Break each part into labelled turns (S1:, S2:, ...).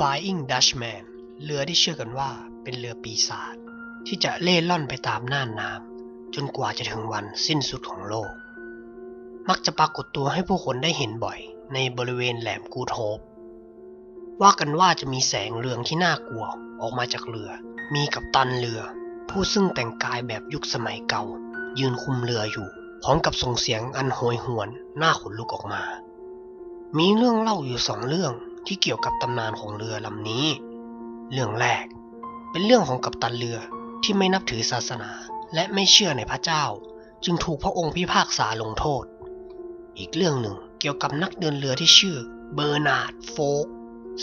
S1: Flying Dutchman เรือที่เชื่อกันว่าเป็นเรือปีศาจที่จะเล่ล่อนไปตามน่านน้ำจนกว่าจะถึงวันสิ้นสุดของโลก มักจะปรากฏตัวให้ผู้คนได้เห็นบ่อย ในบริเวณแหลมกูโทบว่ากันว่าจะมีแสงเรืองที่น่ากลัวออกมาจากเรือ มีกัปตันเรือ ผู้ซึ่งแต่งกายแบบยุคสมัยเก่า ยืนคุมเรืออยู่ พร้อมกับส่งเสียงอันโหยหวน น่าขนลุกออกมา มีเรื่องเล่าอยู่สองเรื่อง ที่เกี่ยวกับตำนานของเรือลำนี้ เรื่องแรก เป็นเรื่องของกัปตันเรือที่ไม่นับถือศาสนาและไม่เชื่อในพระเจ้า จึงถูกพระองค์พิพากษาลงโทษ อีกเรื่องหนึ่งเกี่ยวกับนักเดินเรือที่ชื่อเบอร์นาร์ดโฟก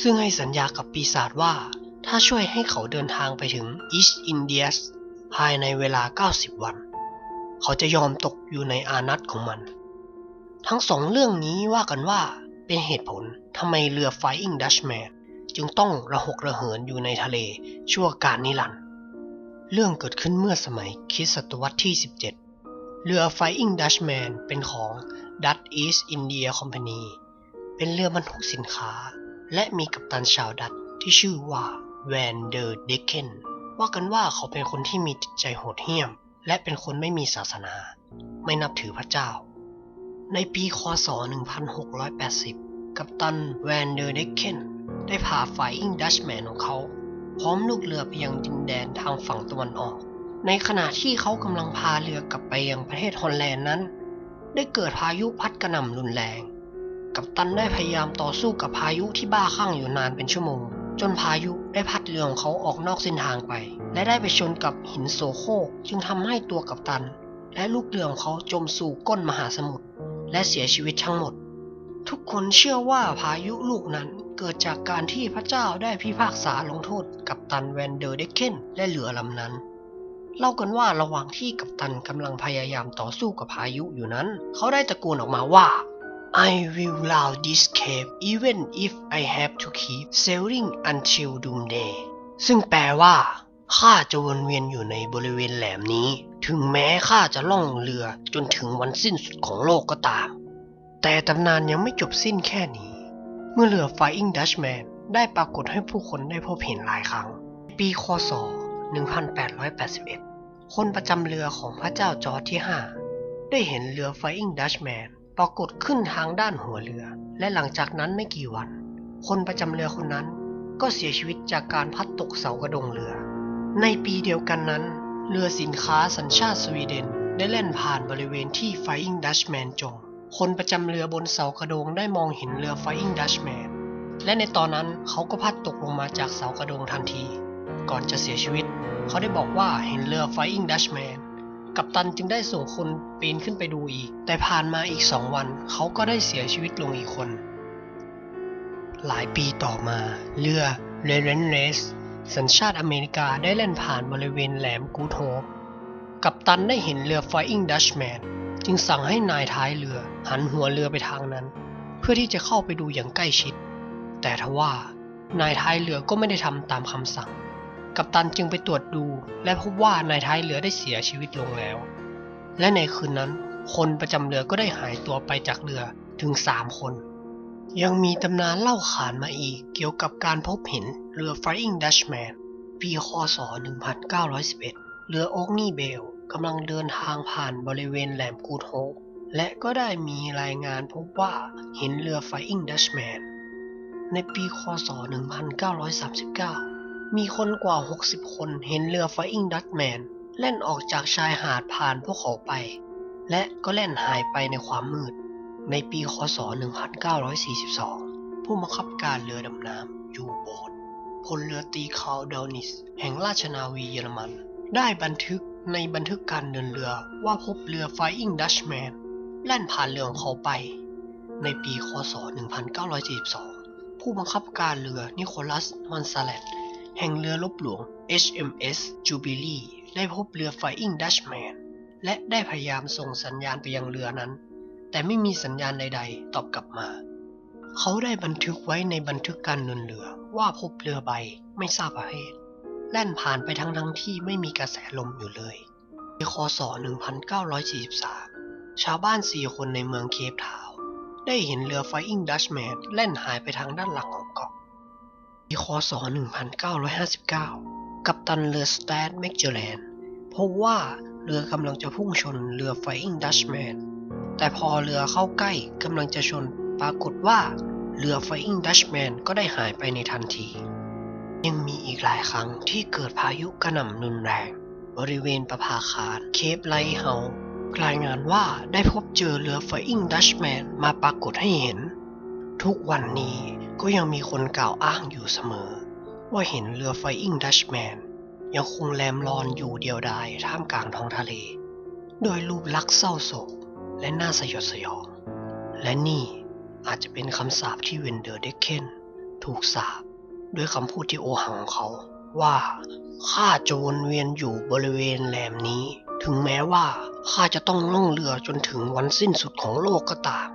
S1: ซึ่งให้สัญญากับปีศาจว่า ถ้าช่วยให้เขาเดินทางไปถึงอีสต์อินเดียสภายในเวลา 90 วัน เขาจะยอมตกอยู่ในอานัตของมัน ทั้งสองเรื่องนี้ว่ากันว่าเป็นเหตุผล ทำไมเรือ Flying Dutchman จึงต้องระหกระเหินอยู่ในทะเลชั่วกาลนิรันดร์เรื่องเกิดขึ้นเมื่อสมัยคริสตศตวรรษที่ 17 เรือ Flying Dutchman เป็นของ Dutch East India Company เป็นเรือบรรทุกสินค้า และมีกัปตันชาวดัตช์ที่ชื่อว่าแวนเดอร์เดเคนว่ากันว่าเขาเป็นคนที่มีจิตใจโหดเหี้ยม และเป็นคนไม่มีศาสนา ไม่นับถือพระเจ้า ในปีคศ 1680 กัปตันแวนเดอร์เดเคนได้พาไฟอิงดัชแมนของเขา พร้อมลูกเรือไปยังดินแดนทางฝั่งตะวันออก ในขณะที่เขากำลังพาเรือกลับไปยังประเทศฮอลแลนด์นั้น ได้เกิดพายุพัดกระหน่ำรุนแรง กัปตันได้พยายามต่อสู้กับพายุที่บ้าคลั่งอยู่นานเป็นชั่วโมง จนพายุได้พัดเรือของเขาออกนอกเส้นทางไป และได้ไปชนกับหินโซโคกจึงทำให้ตัวกัปตัน และลูกเรือของเขาจมสู่ก้นมหาสมุทรและเสียชีวิตทั้งหมด ทุกคนเชื่อว่าพายุลูกนั้นเกิดจากการที่พระเจ้าได้พิพากษาลงโทษกัปตันแวนเดอร์เดเคนและเรือลำนั้น เล่ากันว่าระหว่างที่กัปตันกำลังพยายามต่อสู้กับพายุอยู่นั้น เขาได้ตะโกนออกมาว่า I will allow this cape even if I have to keep sailing until doomsday ซึ่งแปลว่าข้าจะวนเวียนอยู่ในบริเวณแหลมนี้ ถึงแม้ข้าจะล่องเรือจนถึงวันสิ้นสุดของโลกก็ตาม แต่ตำนานยังไม่จบสิ้นแค่นี้ เมื่อเรือ Flying Dutchman ได้ปรากฏให้ผู้คนได้พบเห็นหลายครั้ง ปี คศ 1881 คนประจำเรือของพระเจ้าจอร์จที่ 5 ได้เห็นเรือ Flying Dutchman ปรากฏขึ้นทางด้านหัวเรือ และหลังจากนั้นไม่กี่วัน คนประจำเรือคนนั้นก็เสียชีวิตจากการพัดตกเสากระดงเรือ ในปีเดียวกันนั้น เรือสินค้าสัญชาติสวีเดนได้แล่นผ่านบริเวณที่ Flying Dutchman จม คนประจำเรือบนเสากระโดงได้มองเห็นเรือ Flying Dutchman และในตอนนั้นเขาก็พัดตกลงมาจากเสากระโดงทันที ก่อนจะเสียชีวิต เขาได้บอกว่าเห็นเรือ Flying Dutchman กัปตันจึงได้ส่งคนปีนขึ้นไปดูอีก แต่ผ่านมาอีกสองวัน เขาก็ได้เสียชีวิตลงอีกคน หลายปีต่อมาเรือเรเรนเรสสัญชาติอเมริกาได้เล่นผ่านบริเวณแหลมกูโทบกัปตันได้เห็นเรือ Flying Dutchman จึงสั่งให้นายท้ายเรือหันหัวเรือไปทางนั้น เพื่อที่จะเข้าไปดูอย่างใกล้ชิด แต่ทว่านายท้ายเรือก็ไม่ได้ทำตามคำสั่ง กัปตันจึงไปตรวจดู และพบว่านายท้ายเรือได้เสียชีวิตลงแล้ว และในคืนนั้น คนประจำเรือก็ได้หายตัวไปจากเรือถึงสามคน ยังมีตำนานเล่าขานมาอีกเกี่ยวกับการพบเห็นเรือ Flying Dutchman ปีคศ 1911 เรือโอ๊ กำลังเดินทางผ่านบริเวณแหลมกูดโฮและก็ได้มีรายงานพบว่าเห็นเรือ Flying Dutchman ในปีคศ 1939 มีคนกว่า 60 คนเห็นเรือ Flying Dutchman แล่นออกจากชายหาดผ่านพวกเขาไป และก็แล่นหายไปในความมืด ในปีคศ 1942 ผู้บังคับการเรือดำน้ำยูโบอทพลเรือตีคาร์ลเดลนิส แห่งราชนาวีเยอรมัน ได้บันทึกในบันทึกการเดินเรือว่าพบเรือ Flying Dutchman แล่นผ่านเรือของเขาไป ในปีคศ 1942 ผู้บังคับการเรือนิโคลัสมอนซาเลตแห่งเรือลบหลวง HMS Jubilee ได้พบเรือ Flying Dutchman และได้พยายามส่งสัญญาณไปยังเรือนั้น แต่ไม่มีสัญญาณใดๆ ตอบกลับมา เขาได้บันทึกไว้ในบันทึกการเดินเรือว่าพบเรือใบไม่ทราบประเภท แล่นผ่านไปทั้งทั้งที่ไม่มีกระแสลมอยู่เลย ในคศ 1943 ชาวบ้านสี่คนในเมืองเคปทาวได้เห็นเรือ Flying Dutchman แล่นหายไปทางด้านหลังของเกาะปีคศ 1959 กัปตันเรือสแตนแมกเจแลนพบว่าเรือกำลังจะพุ่งชนเรือ Flying Dutchman แต่พอเรือเข้าใกล้กำลังจะชนปรากฏว่าเรือ Flying Dutchman ก็ได้หายไปในทันที ยังมีอีกหลายครั้งที่เกิดพายุกระหน่ำรุนแรง บริเวณประภาคารเคปไลท์เฮาส์รายงานว่าได้พบเจอเรือ Flying Dutchman มาปรากฏให้เห็น ทุกวันนี้ก็ยังมีคนกล่าวอ้างอยู่เสมอ ว่าเห็นเรือ Flying Dutchman ยังคงแลมลอนอยู่เดียวดายท่ามกลางท้องทะเล โดยรูปลักษณ์เศร้าโศกและน่าสยดสยอง และนี่อาจจะเป็นคำสาปที่เวนเดอร์เดคเคนถูกสาป ด้วยคำพูดที่โอหังของเขา ว่าข้าจะวนเวียนอยู่บริเวณแหลมนี้ ถึงแม้ว่าข้าจะต้องล่องเรือจนถึงวันสิ้นสุดของโลกก็ตาม